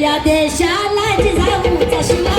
या देशाला जिजाऊचा शिवा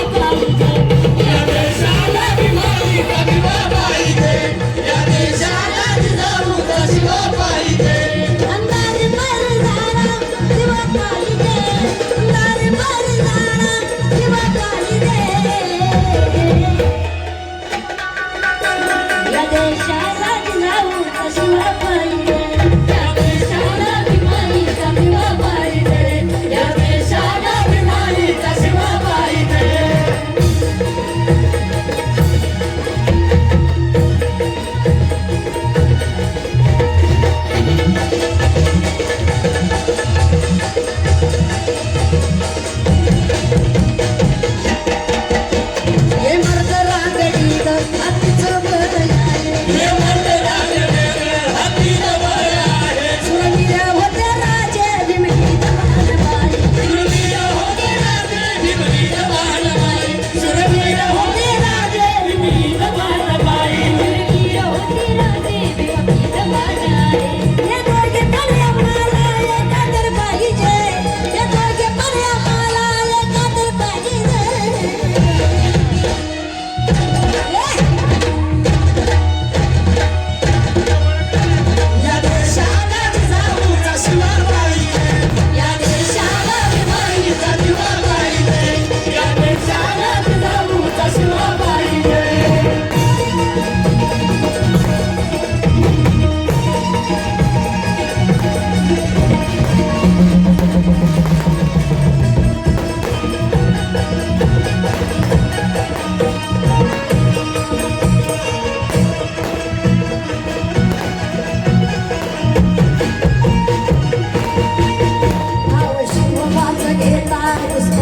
Christ.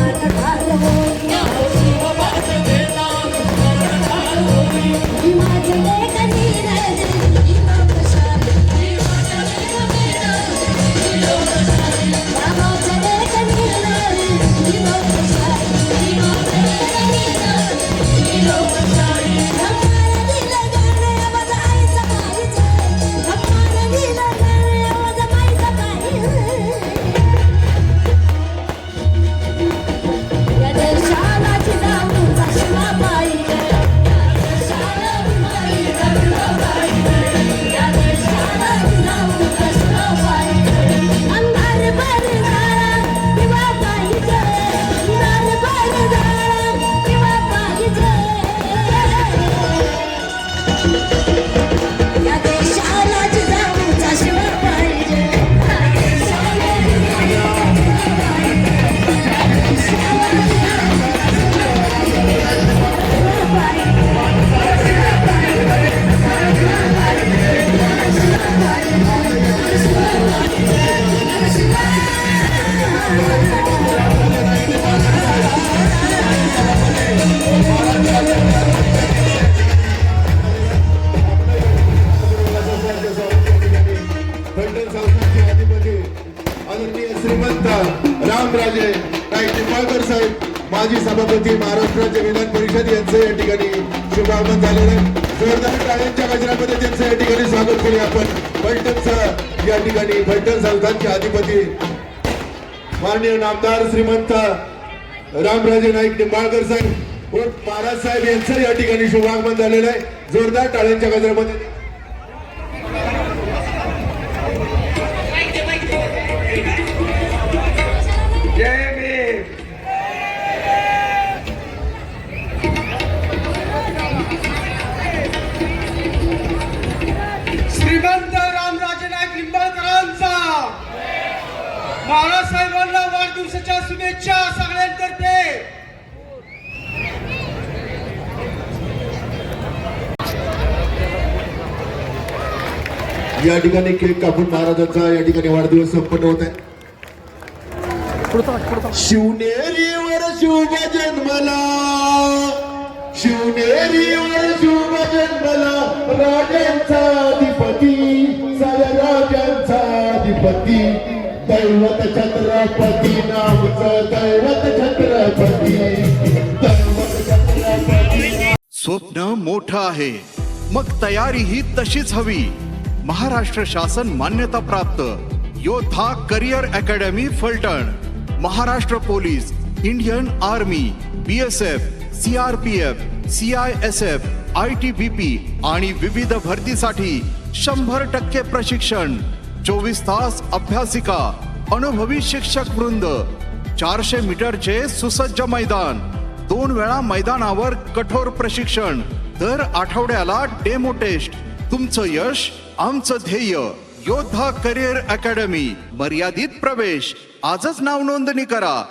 रामराजे नाईक निंबाळकर साहेब माजी सभापती महाराष्ट्राचे विधान परिषद यांचं या ठिकाणी शुभागमन झालेलं आहे. जोरदार टाळ्यांच्या गजरामध्ये त्यांचं या ठिकाणी स्वागत केले आपण. फलटणचं या ठिकाणी फलटण संस्थांचे अधिपती माननीय नामदार श्रीमंत रामराजे नाईक निंबाळकर साहेब महाराज साहेब यांचं या ठिकाणी शुभागमन झालेलं आहे. जोरदार टाळ्यांच्या गजरामध्ये बाळासाहेबांना वाढदिवसाच्या शुभेच्छा सगळ्यांतर्फे. या ठिकाणी केक कापून महाराजांचा या ठिकाणी वाढदिवस संपन्न होत आहे. शिवनेरीवर शुभ जन्मला. शिवनेरीवर शुभ जन्मला. राजांचा अधिपती साऱ्या राजांचा अधिपती. दैवत छत्रपती नामचं दैवत छत्रपती. दैवत छत्रपती. स्वप्न मोठं आहे. मग तयारी ही तशीच हवी. महाराष्ट्र शासन मान्यता प्राप्त. Yoddha career academy Phaltan. Maharashtra police Indian army B S F C R P F C I S F I T B P आणि विविध भरतीसाठी शंभर टक्के प्रशिक्षण. चोवीस तास अभ्यासिका अनुभवी शिक्षक वृंद चारशे मीटरचे सुसज्ज मैदान दोन वेळा मैदानावर कठोर प्रशिक्षण दर आठवड्याला डेमो टेस्ट. तुमचं यश आमचं ध्येय. योद्धा करिअर अकॅडमी मर्यादित प्रवेश. आजच नाव नोंदणी करा.